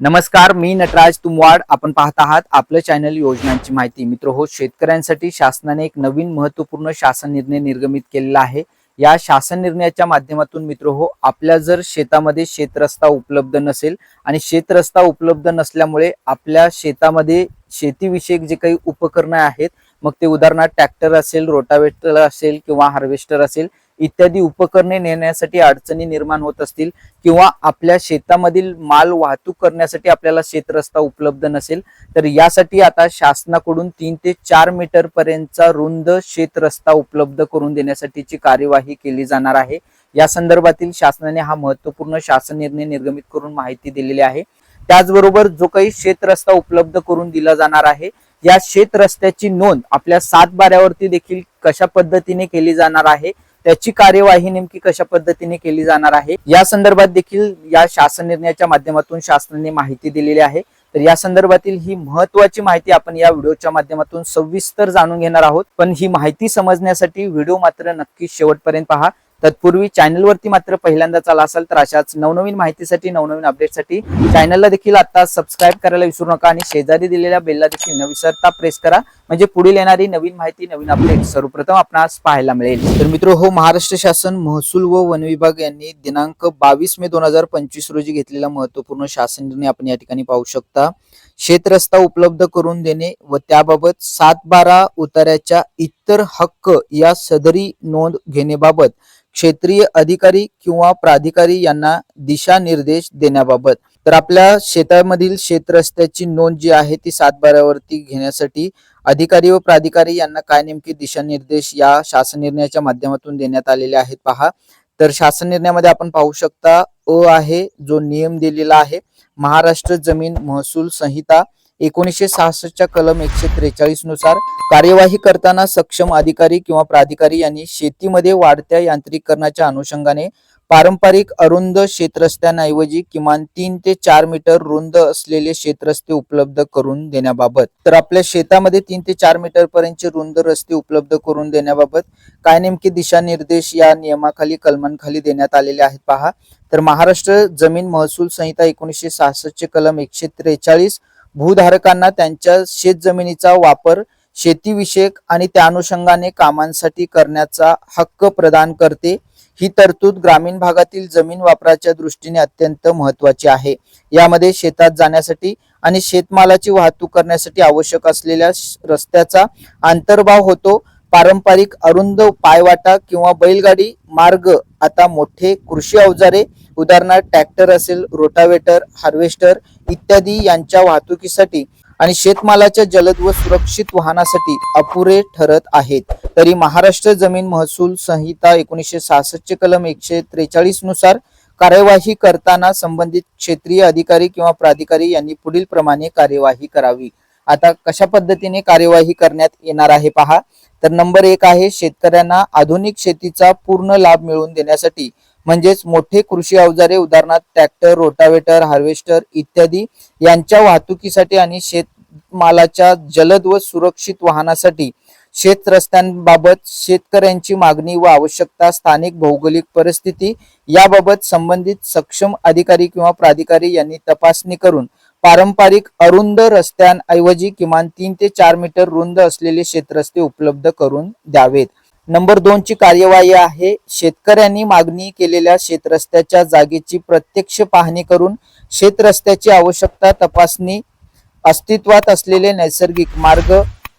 नमस्कार मी नटराज तुमवाड. आपण पाहत आहात आपलं चॅनल योजनांची माहिती. मित्र हो शेतकऱ्यांसाठी शासनाने एक नवीन महत्त्वपूर्ण शासन निर्णय निर्गमित केलेला आहे. या शासन निर्णयाच्या माध्यमातून मित्र हो आपल्या जर शेतामध्ये शेतरस्ता उपलब्ध नसेल आणि शेतरस्ता उपलब्ध नसल्यामुळे आपल्या शेतामध्ये शेतीविषयक जे काही उपकरणं आहेत मग ते उदाहरणार्थ ट्रॅक्टर असेल रोटावेटर असेल किंवा हार्वेस्टर असेल इत्यादी उपकरणे नेण्यासाठी अडचणी निर्माण होत असतील किंवा आपल्या शेतामधील माल वाहतूक करण्यासाठी आपल्याला शेतरस्ता उपलब्ध नसेल तर यासाठी आता शासनाकडून तीन ते चार मीटर पर्यंतचा रुंद शेतरस्ता उपलब्ध करून देण्यासाठीची कार्यवाही केली जाणार आहे. या संदर्भातील शासनाने हा महत्त्वपूर्ण शासन निर्णय निर्गमित करून माहिती दिलेली आहे. त्याचबरोबर जो काही शेतरस्ता उपलब्ध करून दिला जाणार आहे या शेतरस्त्याची नोंद आपल्या सात बाऱ्यावरती देखील कशा पद्धतीने केली जाणार आहे त्याची कार्यवाही नेमकी कशा पद्धतीने केली जाणार आहे? या संदर्भात देखील या शासन निर्णयाच्या माध्यमातून शासनाने माहिती दिलेली आहे. तर या संदर्भातील ही महत्वाची माहिती आपण या व्हिडिओच्या माध्यमातून सविस्तर जाणून घेणार आहोत. पण ही माहिती समजण्यासाठी व्हिडिओ मात्र नक्की शेवटपर्यंत पहा. तत्पूर्वी चॅनलवरती मात्र पहिल्यांदा आला असाल तर अशाच नवनवीन माहितीसाठी नवनवीन अपडेटसाठी चॅनलला देखील आता सबस्क्राईब करायला विसरू नका आणि शेजारी दिलेल्या बेलला देखील न विसरता प्रेस करा. म्हणजे पुढील येणारी नवीन माहिती नवीन अपडेट सर्वप्रथम आपणास पाहायला मिळेल. तर मित्र हो महाराष्ट्र शासन महसूल व वन विभाग यांनी दिनांक बावीस मे दोन हजार पंचवीस रोजी घेतलेला महत्त्वपूर्ण शासन निर्णय आपण या ठिकाणी पाहू शकता. शेतरस्ता उपलब्ध करून देणे व त्याबाबत सात बारा उतार्याच्या इतर हक्क या सदरी नोंद घेण्याबाबत क्षेत्रीय अधिकारी किंवा प्राधिकारी यांना दिशानिर्देश देण्याबाबत. तर आपल्या शेतामधील शेतरस्त्याची नोंद जी आहे ती सातबाऱ्यावरती घेण्यासाठी अधिकारी व प्राधिकारी यांना काय नेमके दिशानिर्देश या शासन निर्णयाच्या माध्यमातून देण्यात आलेले आहेत पहा. तर शासन निर्णयामध्ये आपण पाहू शकता अ आहे जो नियम दिलेला आहे महाराष्ट्र जमीन महसूल संहिता एकोणीसशे सहासष्टच्या कलम एकशे त्रेचाळीसनुसार कार्यवाही करताना सक्षम अधिकारी किंवा प्राधिकारी यांनी शेतीमध्ये वाढत्या यांत्रिकरणाच्या अनुषंगाने पारंपरिक अरुंद शेतरस्त्यांऐवजी किमान तीन ते चार मीटर रुंद असलेले शेतरस्ते उपलब्ध करून देण्याबाबत. तर आपल्या शेतामध्ये तीन ते चार मीटर पर्यंतचे रुंद रस्ते उपलब्ध करून देण्याबाबत काय नेमके दिशानिर्देश या नियमाखाली कलमांखाली देण्यात आलेले आहेत पहा. तर महाराष्ट्र जमीन महसूल संहिता एकोणीसशे सहासष्टचे कलम एकशे त्रेचाळीस भूधारकांना त्यांच्या शेत जमिनीचा वापर शेतीविषयक आणि त्या अनुषंगाने कामांसाठी करण्याचा हक्क प्रदान करते. ही तरतूद ग्रामीण भागातील जमीन वापराच्या दृष्टीने अत्यंत महत्वाची आहे. यामध्ये शेतात जाण्यासाठी आणि शेतमालाची वाहतूक करण्यासाठी आवश्यक असलेल्या रस्त्याचा अंतर्भाव होतो. पारंपरिक अरुंद पायवाटा किंवा बैलगाडी मार्ग आता मोठे कृषी अवजारे उदाहरणार्थ ट्रॅक्टर असेल रोटावेटर हार्वेस्टर इत्यादी यांच्या वाहतुकीसाठी आणि शेतमालाच्या जलद व सुरक्षित वाहनासाठी अपुरे ठरत आहेत. तरी महाराष्ट्र जमीन महसूल संहिता एकोणीसशे सहासष्टचे कलम एकशे त्रेचाळीसनुसार कार्यवाही करताना संबंधित क्षेत्रीय अधिकारी किंवा प्राधिकारी यांनी पुढील प्रमाणे कार्यवाही करावी. आता कशा पद्धतीने कार्यवाही करण्यात येणार आहे पहा. तर नंबर एक आहे शेतकऱ्यांना आधुनिक शेतीचा पूर्ण लाभ मिळवून देण्यासाठी म्हणजेच मोठे कृषी अवजारे उदाहरणार्थ ट्रॅक्टर रोटावेटर हार्वेस्टर इत्यादी यांच्या वाहतुकीसाठी आणि शेतमालाच्या जलद व सुरक्षित वाहनासाठी शेत रस्त्यांबाबत शेतकऱ्यांची मागणी व आवश्यकता स्थानिक भौगोलिक परिस्थिती याबाबत संबंधित सक्षम अधिकारी किंवा प्राधिकारी यांनी तपासणी करून पारंपरिक अरुंद रस्त्यांऐवजी किमान तीन ते चार मीटर रुंद असलेले शेतरस्ते उपलब्ध करून द्यावेत. नंबर दोन ची कार्यवाही आहे. शेतकऱ्यांनी मागणी केलेल्या शेतरस्त्याच्या जागेची प्रत्यक्ष पाहणी करून शेतरस्त्याची आवश्यकता तपासणी अस्तित्वात असलेले नैसर्गिक मार्ग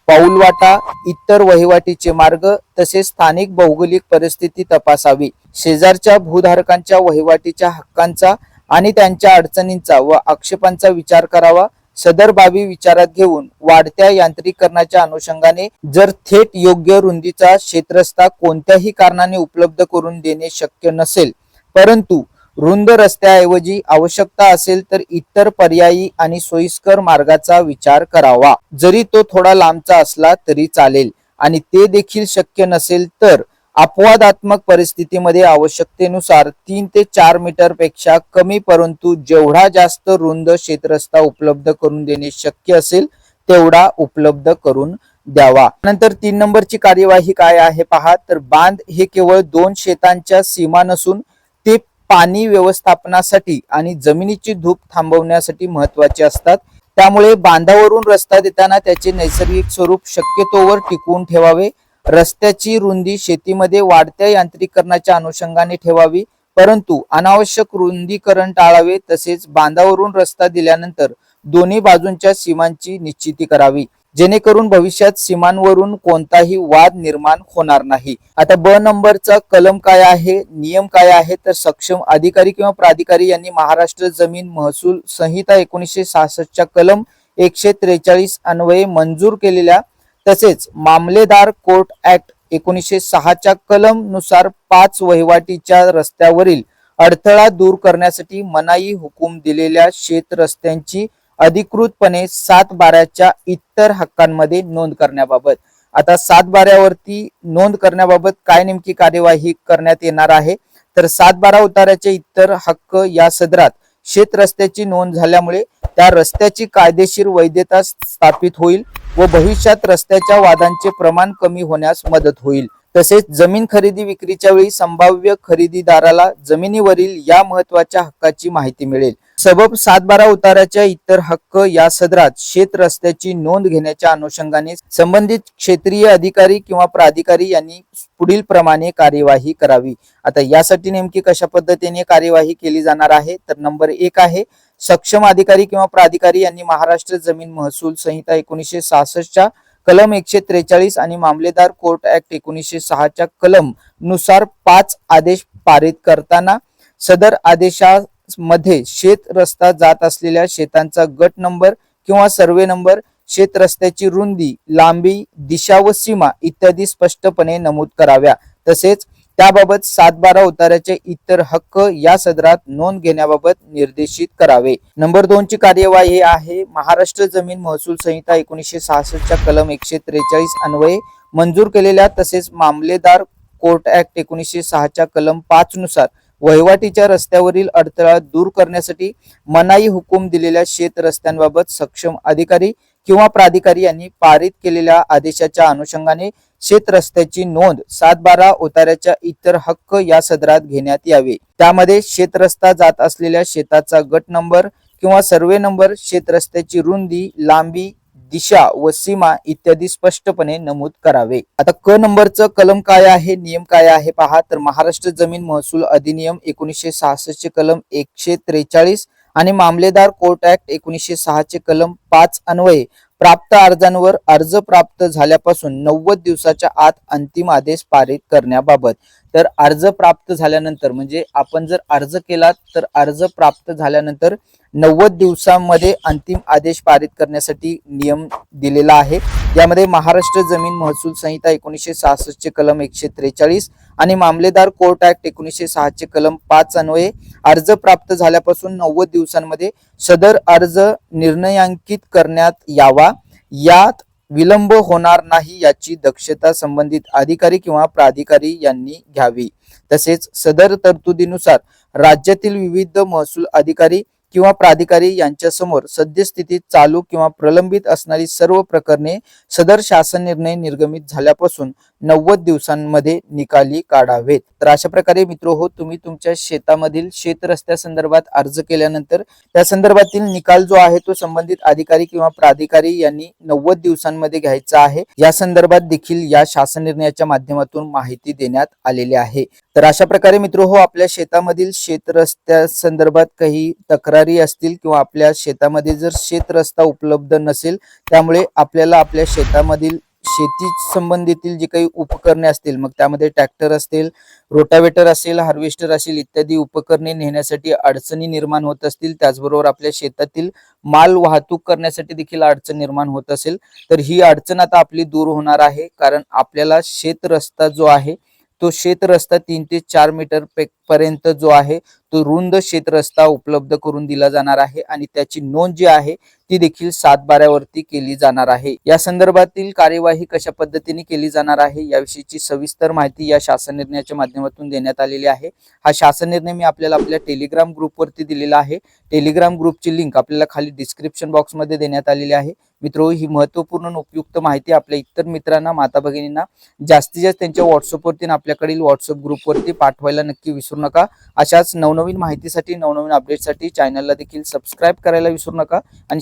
पाऊलवाटा इतर वहिवाटीचे मार्ग तसेच स्थानिक भौगोलिक परिस्थिती तपासावी. शेजारच्या भूधारकांच्या वहिवाटीच्या हक्कांचा आणि त्यांच्या अडचणींचा व आक्षेपांचा विचार करावा. सदर बाबी विचारात घेऊन वाढत्या यांत्रिकरणाच्या अनुषंगाने जर थेट योग्य रुंदीचा क्षेत्रस्ता कोणत्याही कारणाने उपलब्ध करून देणे शक्य नसेल परंतु रुंद रस्त्याऐवजी आवश्यकता असेल तर इतर पर्यायी आणि सोयीस्कर मार्गाचा विचार करावा. जरी तो थोडा लांबचा असला तरी चालेल आणि ते देखील शक्य नसेल तर अपवादात्मक परिस्थितीमध्ये आवश्यकतेनुसार तीन ते चार मीटरपेक्षा कमी परंतु जेवढा जास्त रुंद क्षेत्रस्था उपलब्ध करून देणे शक्य असेल तेवढा उपलब्ध करून द्यावा. नंतर तीन नंबरची कार्यवाही काय आहे पहा. तर बांध हे केवळ दोन शेतांच्या सीमा नसून ते पाणी व्यवस्थापनासाठी आणि जमिनीची धूप थांबवण्यासाठी महत्त्वाचे असतात. त्यामुळे बांधावरून रस्ता देताना त्याचे नैसर्गिक स्वरूप शक्यतोवर टिकवून ठेवावे. रस्त्याची रुंदी शेतीमध्ये वाढत्या यांत्रिकरणाच्या अनुषंगाने ठेवावी परंतु अनावश्यक रुंदीकरण टाळावे तसेच बांधावरून रस्ता दिल्यानंतर दोन्ही बाजूंच्या सीमांची निश्चिती करावी. जेणेकरून भविष्यात सीमांवरून कोणताही वाद निर्माण होणार नाही. आता ब नंबरचा कलम काय आहे नियम काय आहे तर सक्षम अधिकारी किंवा प्राधिकारी यांनी महाराष्ट्र जमीन महसूल संहिता एकोणीसशे सहासष्टच्या कलम एकशे त्रेचाळीस अन्वये मंजूर केलेल्या तसेच मामलेदार कोर्ट ऍक्ट एकोणीसशे सहाच्या कलमनुसार पाच वहिवाटीच्या रस्त्यावरील अडथळा दूर करण्यासाठी मनाई हुकूम दिलेल्या शेत रस्त्यांची अधिकृतपणे सात बाऱ्याच्या इतर हक्कांमध्ये नोंद करण्याबाबत. आता सात बाऱ्यावरती नोंद करण्याबाबत काय नेमकी कार्यवाही करण्यात येणार आहे? तर सात बारा उताराचे इतर हक्क या सदरात शेत रस्त्याची नोंद झाल्यामुळे त्या रस्त्याची कायदेशीर वैधता स्थापित होईल. व भविष्यात रस्त्याच्या वादांचे प्रमाण कमी होण्यास मदत होईल. तसेच जमीन खरेदी विक्रीच्या वेळी संभाव्य खरेदीदाराला जमिनीवरील या महत्त्वाच्या हक्काची माहिती मिळेल. सबब सातबारा उताराच्या इतर हक्क या सदरात शेत रस्त्याची नोंद घेण्याच्या अनुषंगाने संबंधित क्षेत्रीय अधिकारी किंवा प्राधिकारी यांनी पुढील प्रमाणे कार्यवाही करावी. आता यासाठी नेमकी कशा पद्धतीने कार्यवाही केली जाणार आहे? तर नंबर एक आहे सक्षम अधिकारी किंवा प्राधिकारी यांनी महाराष्ट्र जमीन महसूल संहिता एकोणीसशे सहासष्टच्या कलम एकशे त्रेचाळीस आणि मामलेदार कोर्ट ऍक्ट एकोणीसशे सहाच्या कलमनुसार पाच आदेश पारित करताना सदर आदेशामध्ये शेत रस्ता जात असलेल्या शेतांचा गट नंबर किंवा सर्वे नंबर शेत रस्त्याची रुंदी लांबी दिशा व सीमा इत्यादी स्पष्टपणे नमूद कराव्या. तसेच त्याबाबत सातबारा उताऱ्याचे उताराचे इतर हक्क या सदरात नोंद घेण्याबाबत निर्देशित करावे. नंबर दोन ची कार्यवाही आहे. महाराष्ट्र जमीन महसूल संहिता एकोणीसशे सहासष्टच्या कलम एकशे त्रेचाळीस अन्वये मंजूर केलेल्या तसेच मामलेदार कोर्ट ऍक्ट एकोणीसशे सहाच्या कलम पाच नुसार वहिवाटीच्या रस्त्यावरील अडथळा दूर करण्यासाठी मनाई हुकूम दिलेल्या शेत रस्त्यांबाबत सक्षम अधिकारी किंवा प्राधिकारी यांनी पारित केलेल्या आदेशाच्या अनुषंगाने शेत रस्त्याची नोंद सात बारा उतार्याच्या इतर हक्क या सदरात घेण्यात यावे. त्यामध्ये शेत रस्ता जात असलेल्या शेताचा गट नंबर किंवा सर्वे नंबर शेत रस्त्याची रुंदी लांबी दिशा व सीमा इत्यादी स्पष्टपणे नमूद करावे. आता क नंबरचं कलम काय आहे? नियम काय आहे? पहा. तर महाराष्ट्र जमीन महसूल अधिनियम एकोणीसशे सहासष्ट कलम एकशे त्रेचाळीस आणि मामलेदार कोर्ट ऍक्ट एकोणीसशे सहाचे कलम पाच अन्वये प्राप्त अर्जांवर अर्ज प्राप्त झाल्यापासून नव्वद दिवसाच्या आत अंतिम आदेश पारित करण्याबाबत तर अर्ज प्राप्त झाल्यानंतर म्हणजे आपण जर अर्ज केला तर अर्ज प्राप्त झाल्यानंतर नव्वद दिवसांमध्ये अंतिम आदेश पारित करण्यासाठी नियम दिलेला आहे. यामध्ये महाराष्ट्र जमीन महसूल संहिता एकोणीसशे सहासष्टचे कलम एकशे त्रेचाळीस आणि मामलेदार कोर्ट ऍक्ट एकोणीसशे सहाचे कलम पाच अन्वये अर्ज प्राप्त झाल्यापासून नव्वद दिवसांमध्ये सदर अर्ज निर्णयांकित करण्यात यावा. यात विलंब होणार नाही याची दक्षता संबंधित अधिकारी किंवा प्राधिकारी यांनी घ्यावी. तसेच सदर तरतुदीनुसार राज्यातील विविध महसूल अधिकारी किंवा प्राधिकारी यांच्यासमोर सद्यस्थितीत चालू किंवा प्रलंबित असणारी सर्व प्रकरणे सदर शासन निर्णय निर्गमित झाल्यापासून नव्वद दिवसांमध्ये निकाली काढावेत. तर अशा प्रकारे मित्र हो तुम्ही तुमच्या शेतामधील शेत रस्त्या संदर्भात अर्ज केल्यानंतर त्या संदर्भातील निकाल जो आहे तो संबंधित अधिकारी किंवा प्राधिकारी यांनी नव्वद दिवसांमध्ये घ्यायचा आहे. या संदर्भात देखील या शासन निर्णयाच्या माध्यमातून माहिती देण्यात आलेली आहे. तर अशा प्रकारे मित्र हो आपल्या शेतामधील शेत रस्त्या संदर्भात काही तक्रार असतील किंवा आपल्या शेतामध्ये जर शेत रस्ता उपलब्ध नसेल त्यामुळे आपल्याला आपल्या शेतामधील शेती संबंधीतील जी काही उपकरणे असतील मग त्यामध्ये ट्रॅक्टर असतील रोटावेटर असेल हार्वेस्टर असेल इत्यादी उपकरणे नेण्यासाठी अडचणी निर्माण होत असतील त्याचबरोबर आपल्या शेतातील माल वाहतूक करण्यासाठी देखील अडचण निर्माण होत असेल तर ही अडचण आता आपली दूर होणार आहे कारण आपल्याला शेत रस्ता जो आहे तो शेतरस्ता तीन ते चार मीटर पे- पर्यंत जो आहे तो रुंद शेतरस्ता उपलब्ध करून दिला जाणार आहे. आणि त्याची नोंद जी आहे ती देखील सातबाऱ्यावरती केली जाणार आहे. या संदर्भातील कार्यवाही कशा पद्धतीने केली जाणार आहे याविषयीची सविस्तर माहिती या शासन निर्णयाच्या माध्यमातून देण्यात आलेली आहे. हा शासन निर्णय मी आपल्याला आपल्या टेलिग्राम ग्रुपवरती दिलेला आहे. टेलिग्राम ग्रुपची लिंक आपल्याला खाली डिस्क्रिप्शन बॉक्समध्ये देण्यात आलेली आहे. मित्रो ही महत्त्वपूर्ण उपयुक्त माहिती आपल्या इतर मित्रांना माता भगिनींना जास्तीत जास्त त्यांच्या व्हॉट्सअपवरती आपल्याकडील व्हॉट्सअप ग्रुपवरती पाठवायला नक्की विसरू नका. अशाच नवनवीन माहितीसाठी नवनवीन अपडेटसाठी चॅनलला देखील सबस्क्राईब करायला विसरू नका आणि